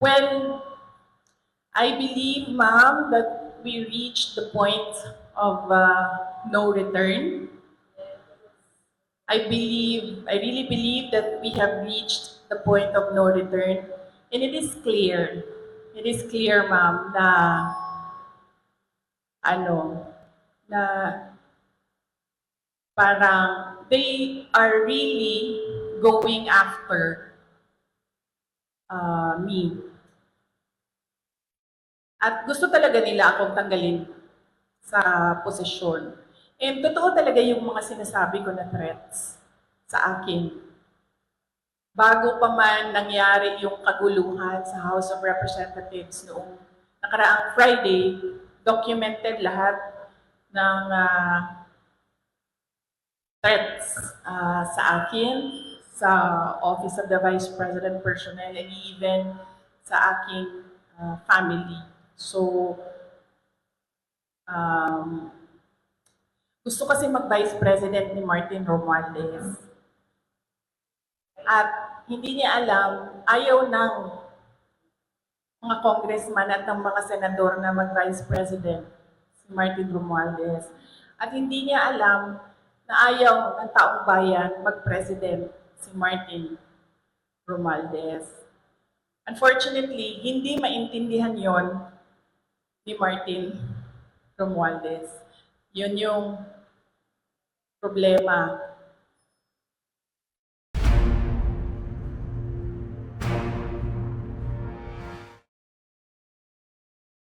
Well, I believe, ma'am, that we reached the point of uh, no return. I believe, I really believe that we have reached the point of no return. And it is clear, it is clear, ma'am, na ano, na parang they are really going after uh, me. At gusto talaga nila akong tanggalin sa posisyon. And totoo talaga yung mga sinasabi ko na threats sa akin. Bago pa man nangyari yung kaguluhan sa House of Representatives noong nakaraang Friday, documented lahat ng ah, threats ah, sa akin, sa Office of the Vice President Personnel, and even sa aking ah, family. So, um, gusto kasi mag-Vice President ni Martin Romualdez. At hindi niya alam, ayaw ng mga congressman at ng mga senador na mag-Vice President si Martin Romualdez. At hindi niya alam na ayaw ng taong bayan mag-president si Martin Romualdez. Unfortunately, hindi maintindihan yon ni Martin Romualdez. Yun yung problema